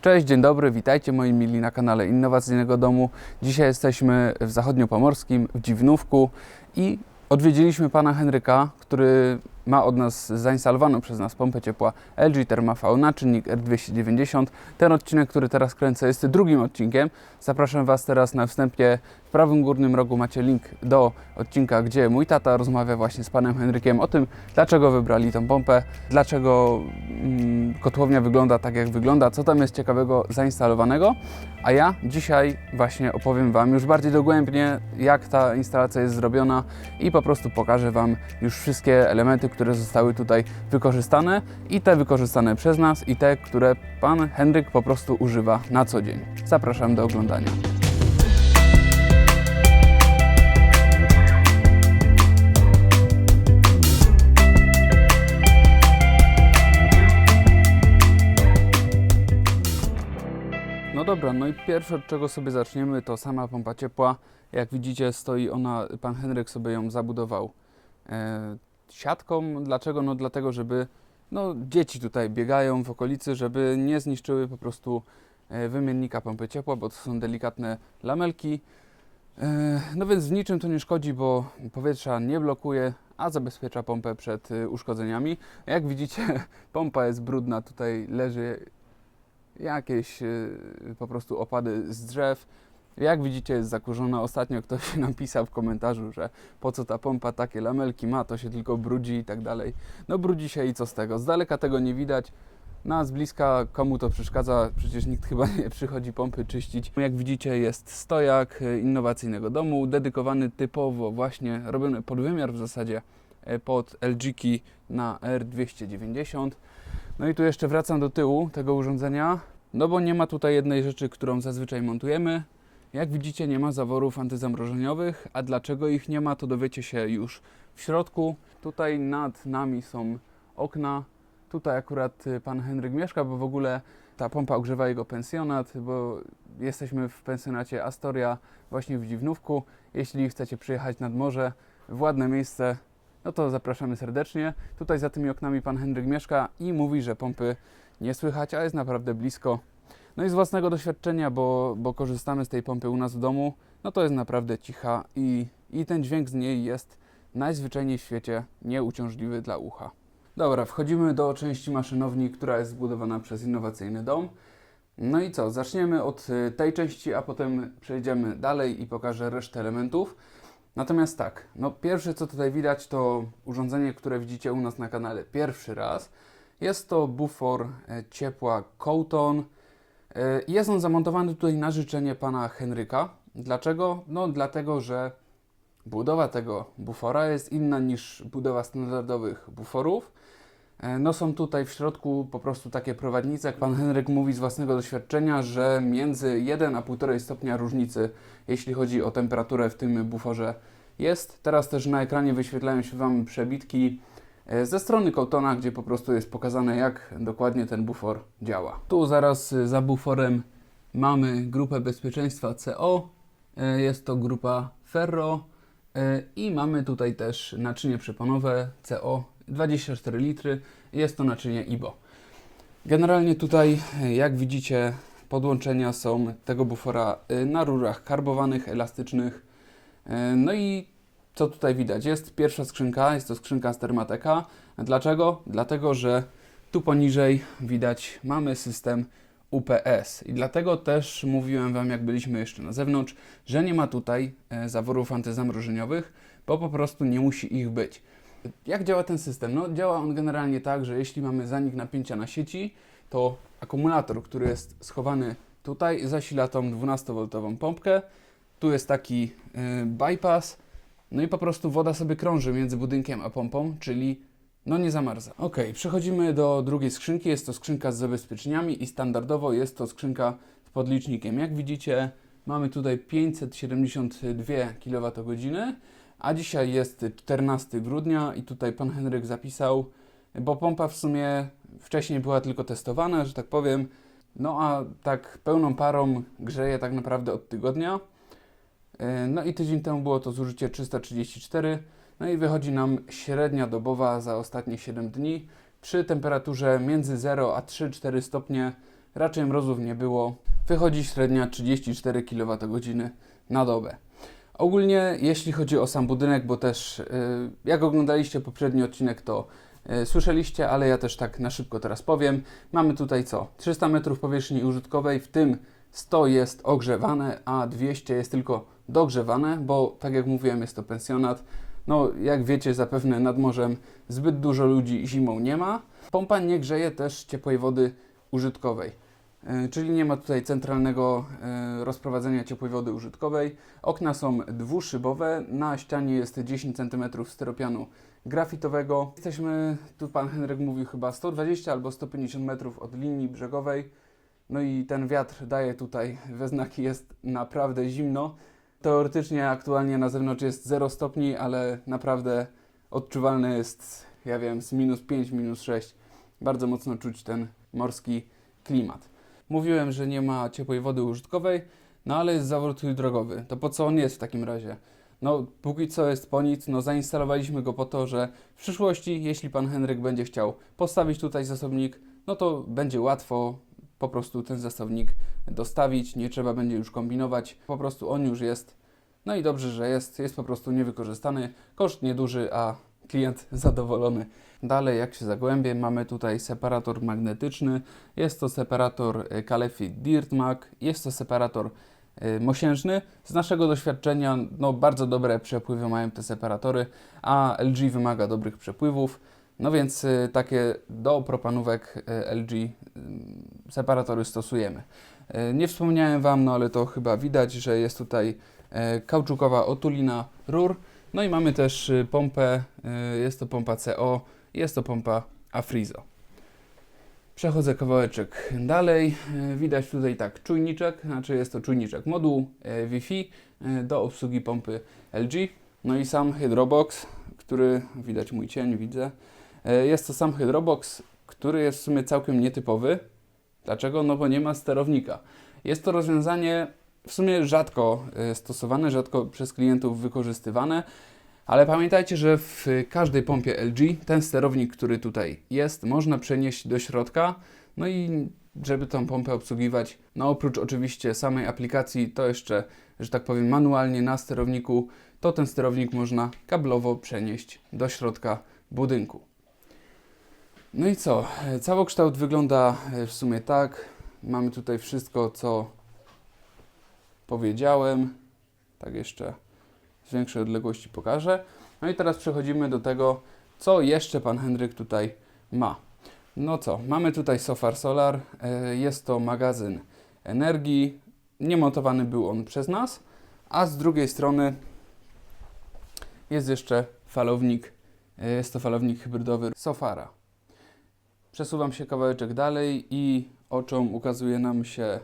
Cześć, dzień dobry, witajcie moi mili na kanale Innowacyjnego Domu. Dzisiaj jesteśmy w Zachodniopomorskim, w Dziwnówku i odwiedziliśmy pana Henryka, który ma od nas zainstalowaną przez nas pompę ciepła LG Thermafau na czynnik R290. Ten odcinek, który teraz kręcę jest drugim odcinkiem. Zapraszam Was teraz na wstępie. W prawym górnym rogu macie link do odcinka, gdzie mój tata rozmawia właśnie z panem Henrykiem o tym, dlaczego wybrali tą pompę, dlaczego mm, kotłownia wygląda tak, jak wygląda, co tam jest ciekawego zainstalowanego. A ja dzisiaj właśnie opowiem Wam już bardziej dogłębnie, jak ta instalacja jest zrobiona i po prostu pokażę Wam już wszystkie elementy, które zostały tutaj wykorzystane i te wykorzystane przez nas i te, które pan Henryk po prostu używa na co dzień. Zapraszam do oglądania. No dobra, no i pierwsze od czego sobie zaczniemy to sama pompa ciepła. Jak widzicie stoi ona, pan Henryk sobie ją zabudował e, siatką. Dlaczego? No dlatego, żeby no, dzieci tutaj biegają w okolicy, żeby nie zniszczyły po prostu e, wymiennika pompy ciepła, bo to są delikatne lamelki. E, No więc w niczym to nie szkodzi, bo powietrza nie blokuje, a zabezpiecza pompę przed e, uszkodzeniami. Jak widzicie, pompa jest brudna, tutaj leży jakieś po prostu opady z drzew. Jak widzicie, jest zakurzona. Ostatnio ktoś napisał w komentarzu, że po co ta pompa takie lamelki ma, to się tylko brudzi i tak dalej. No brudzi się i co z tego? Z daleka tego nie widać. Na z bliska komu to przeszkadza? Przecież nikt chyba nie przychodzi pompy czyścić. Jak widzicie, jest stojak e, innowacyjnego domu, dedykowany typowo właśnie, robiony pod wymiar w zasadzie e, pod LG-ki na R290. No i tu jeszcze wracam do tyłu tego urządzenia, no bo nie ma tutaj jednej rzeczy, którą zazwyczaj montujemy. Jak widzicie, nie ma zaworów antyzamrożeniowych, a dlaczego ich nie ma, to dowiecie się już w środku. Tutaj nad nami są okna. Tutaj akurat y, pan Henryk mieszka, bo w ogóle ta pompa ogrzewa jego pensjonat, bo jesteśmy w pensjonacie Astoria właśnie w Dziwnówku. Jeśli chcecie przyjechać nad morze, w ładne miejsce, no to zapraszamy serdecznie. Tutaj za tymi oknami pan Henryk mieszka i mówi, że pompy nie słychać, a jest naprawdę blisko. No i z własnego doświadczenia, bo, bo korzystamy z tej pompy u nas w domu, no to jest naprawdę cicha i, i ten dźwięk z niej jest najzwyczajniej w świecie nieuciążliwy dla ucha. Dobra, wchodzimy do części maszynowni, która jest zbudowana przez innowacyjny dom. No i co, zaczniemy od y, tej części, a potem przejdziemy dalej i pokażę resztę elementów. Natomiast tak, no pierwsze co tutaj widać to urządzenie, które widzicie u nas na kanale pierwszy raz. Jest to bufor e, ciepła Couton. E, Jest on zamontowany tutaj na życzenie pana Henryka. Dlaczego? No dlatego, że budowa tego bufora jest inna niż budowa standardowych buforów. E, No są tutaj w środku po prostu takie prowadnice, jak pan Henryk mówi z własnego doświadczenia, że między 1 a 1,5 stopnia różnicy, jeśli chodzi o temperaturę w tym buforze jest. Teraz też na ekranie wyświetlają się Wam przebitki ze strony Coutona, gdzie po prostu jest pokazane, jak dokładnie ten bufor działa. Tu zaraz e, za buforem mamy grupę bezpieczeństwa CO, e, jest to grupa Ferro e, i mamy tutaj też naczynie przeponowe CO 24 litry, jest to naczynie IBO. Generalnie tutaj, e, jak widzicie, podłączenia są tego bufora e, na rurach karbowanych, elastycznych. E, No i co tutaj widać? Jest pierwsza skrzynka, jest to skrzynka z Thermateka. Dlaczego? Dlatego, że tu poniżej widać mamy system UPS i dlatego też mówiłem Wam, jak byliśmy jeszcze na zewnątrz, że nie ma tutaj e, zaworów antyzamrożeniowych, bo po prostu nie musi ich być. Jak działa ten system? No, działa on generalnie tak, że jeśli mamy zanik napięcia na sieci, to akumulator, który jest schowany tutaj, zasila tą 12V pompkę. Tu jest taki y, bypass, no i po prostu woda sobie krąży między budynkiem a pompą, czyli no nie zamarza. Ok, przechodzimy do drugiej skrzynki. Jest to skrzynka z zabezpieczeniami i standardowo jest to skrzynka z podlicznikiem. Jak widzicie, mamy tutaj 572 kWh, a dzisiaj jest 14 grudnia i tutaj pan Henryk zapisał, bo pompa w sumie wcześniej była tylko testowana, że tak powiem, no a tak pełną parą grzeje tak naprawdę od tygodnia. E, No i tydzień temu było to zużycie 334, no i wychodzi nam średnia dobowa za ostatnie 7 dni przy temperaturze między 0 a 3-4 stopnie raczej mrozów nie było. Wychodzi średnia 34 kWh na dobę. Ogólnie, jeśli chodzi o sam budynek, bo też y, jak oglądaliście poprzedni odcinek, to y, słyszeliście, ale ja też tak na szybko teraz powiem. Mamy tutaj co? 300 metrów powierzchni użytkowej, w tym 100 jest ogrzewane, a 200 jest tylko dogrzewane, bo tak jak mówiłem, jest to pensjonat. No, jak wiecie, zapewne nad morzem zbyt dużo ludzi zimą nie ma. Pompa nie grzeje też ciepłej wody użytkowej. E, Czyli nie ma tutaj centralnego e, rozprowadzenia ciepłej wody użytkowej. Okna są dwuszybowe, na ścianie jest 10 cm styropianu grafitowego. Jesteśmy, tu pan Henryk mówił chyba 120 albo 150 metrów od linii brzegowej. No i ten wiatr daje tutaj we znaki, jest naprawdę zimno. Teoretycznie aktualnie na zewnątrz jest 0 stopni, ale naprawdę odczuwalne jest, ja wiem, z minus 5, minus 6. Bardzo mocno czuć ten morski klimat. Mówiłem, że nie ma ciepłej wody użytkowej, no ale jest zawód drogowy. To po co on jest w takim razie? No, póki co jest po nic, no zainstalowaliśmy go po to, że w przyszłości, jeśli pan Henryk będzie chciał postawić tutaj zasobnik, no to będzie łatwo po prostu ten zasobnik dostawić, nie trzeba będzie już kombinować, po prostu on już jest. No i dobrze, że jest, jest po prostu niewykorzystany, koszt nieduży, a klient zadowolony. Dalej, jak się zagłębię, mamy tutaj separator magnetyczny. Jest to separator e, Calefi Dirtmag, jest to separator e, mosiężny. Z naszego doświadczenia, no bardzo dobre przepływy mają te separatory, a LG wymaga dobrych przepływów. No więc e, takie do propanówek e, LG mm, separatory stosujemy. E, Nie wspomniałem Wam, no ale to chyba widać, że jest tutaj e, kauczukowa otulina rur. No i mamy też y, pompę, y, jest to pompa CO, jest to pompa Afrizo. Przechodzę kawałeczek dalej. Y, Widać tutaj tak czujniczek, znaczy jest to czujniczek moduł y, Wi-Fi y, do obsługi pompy LG. No i sam Hydrobox, który widać mój cień, widzę. Y, Jest to sam Hydrobox, który jest w sumie całkiem nietypowy. Dlaczego? No bo nie ma sterownika. Jest to rozwiązanie w sumie rzadko y, stosowane, rzadko przez klientów wykorzystywane, ale pamiętajcie, że w każdej pompie LG ten sterownik, który tutaj jest, można przenieść do środka. No i żeby tą pompę obsługiwać, no oprócz oczywiście samej aplikacji, to jeszcze, że tak powiem, manualnie na sterowniku, to ten sterownik można kablowo przenieść do środka budynku. No i co? Całokształt wygląda e, w sumie tak. Mamy tutaj wszystko, co powiedziałem. Tak jeszcze z większej odległości pokażę. No i teraz przechodzimy do tego, co jeszcze pan Henryk tutaj ma. No co, mamy tutaj Sofar Solar. E, Jest to magazyn energii. Nie montowany był on przez nas, a z drugiej strony jest jeszcze falownik. E, Jest to falownik hybrydowy Sofara. Przesuwam się kawałeczek dalej i oczom ukazuje nam się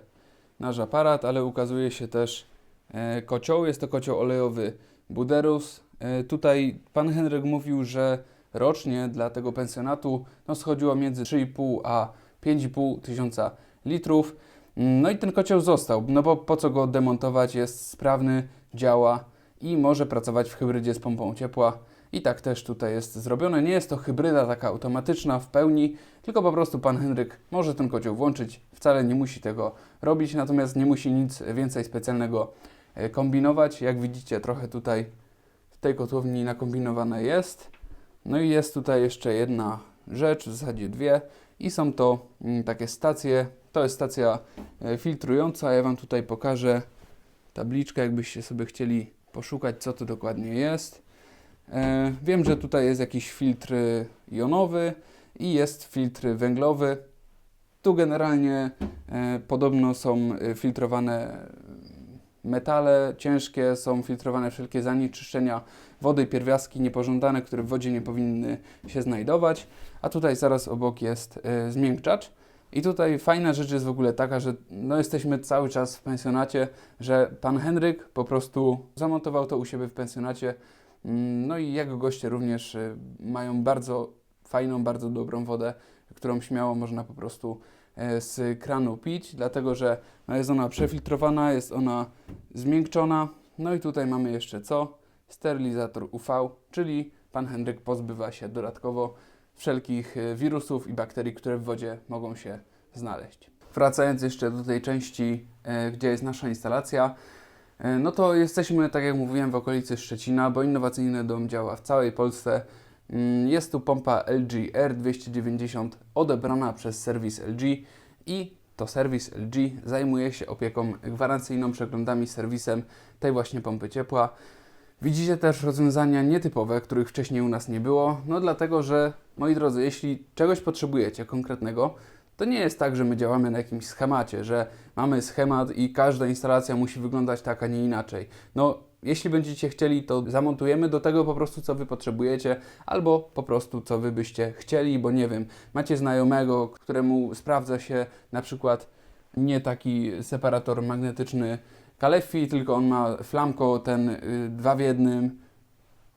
nasz aparat, ale ukazuje się też e, kocioł. Jest to kocioł olejowy Buderus. E, tutaj pan Henryk mówił, że rocznie dla tego pensjonatu no, schodziło między 3,5 a 5,5 tysiąca litrów. No i ten kocioł został, no bo po co go demontować? Jest sprawny, działa i może pracować w hybrydzie z pompą ciepła. I tak też tutaj jest zrobione. Nie jest to hybryda taka automatyczna w pełni, tylko po prostu pan Henryk może ten kocioł włączyć. Wcale nie musi tego robić, natomiast nie musi nic więcej specjalnego e, kombinować. Jak widzicie, trochę tutaj w tej kotłowni nakombinowane jest. No i jest tutaj jeszcze jedna rzecz, w zasadzie dwie, i są to mm, takie stacje. To jest stacja e, filtrująca. Ja Wam tutaj pokażę tabliczkę, jakbyście sobie chcieli poszukać, co to dokładnie jest. E, Wiem, że tutaj jest jakiś filtr jonowy i jest filtr węglowy. Tu generalnie e, podobno są e, filtrowane metale ciężkie, są filtrowane wszelkie zanieczyszczenia wody, pierwiastki niepożądane, które w wodzie nie powinny się znajdować. A tutaj zaraz obok jest zmiękczacz. I tutaj fajna rzecz jest w ogóle taka, że no jesteśmy cały czas w pensjonacie, że pan Henryk po prostu zamontował to u siebie w pensjonacie. Mm, No i jego goście również y, mają bardzo fajną, bardzo dobrą wodę, którą śmiało można po prostu e, z kranu pić, dlatego że no, jest ona przefiltrowana, jest ona zmiękczona. No i tutaj mamy jeszcze co? Sterylizator UV, czyli pan Henryk pozbywa się dodatkowo wszelkich e, wirusów i bakterii, które w wodzie mogą się znaleźć. wracając jeszcze do tej części, e, gdzie jest nasza instalacja, no to jesteśmy, tak jak mówiłem, w okolicy Szczecina, bo innowacyjny dom działa w całej Polsce. Mm, Jest tu pompa LG R290 odebrana przez serwis LG i to serwis LG zajmuje się opieką gwarancyjną, przeglądami, serwisem tej właśnie pompy ciepła. Widzicie też rozwiązania nietypowe, których wcześniej u nas nie było, no dlatego, że moi drodzy, jeśli czegoś potrzebujecie konkretnego, to nie jest tak, że my działamy na jakimś schemacie, że mamy schemat i każda instalacja musi wyglądać tak, a nie inaczej. No, jeśli będziecie chcieli, to zamontujemy do tego po prostu, co Wy potrzebujecie, albo po prostu, co Wy byście chcieli, bo nie wiem, macie znajomego, któremu sprawdza się na przykład nie taki separator magnetyczny Kalefi, tylko on ma flamko ten y, dwa w jednym,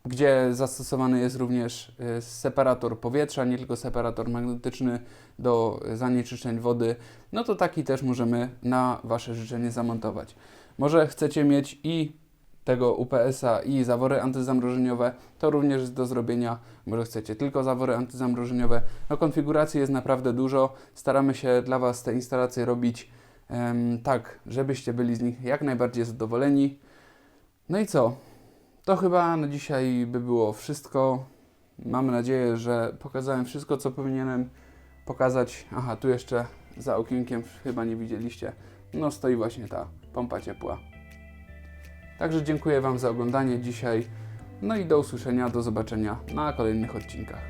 gdzie zastosowany jest również y, separator powietrza, nie tylko separator magnetyczny do zanieczyszczeń wody, no to taki też możemy na Wasze życzenie zamontować. Może chcecie mieć i tego UPS-a i zawory antyzamrożeniowe, to również jest do zrobienia. Może chcecie tylko zawory antyzamrożeniowe. No konfiguracji jest naprawdę dużo. Staramy się dla Was te instalacje robić tak, żebyście byli z nich jak najbardziej zadowoleni. No i co? To chyba na dzisiaj by było wszystko. Mam nadzieję, że pokazałem wszystko, co powinienem pokazać. Aha, tu jeszcze za okienkiem chyba nie widzieliście. No stoi właśnie ta pompa ciepła. Także dziękuję Wam za oglądanie dzisiaj. No i do usłyszenia, do zobaczenia na kolejnych odcinkach.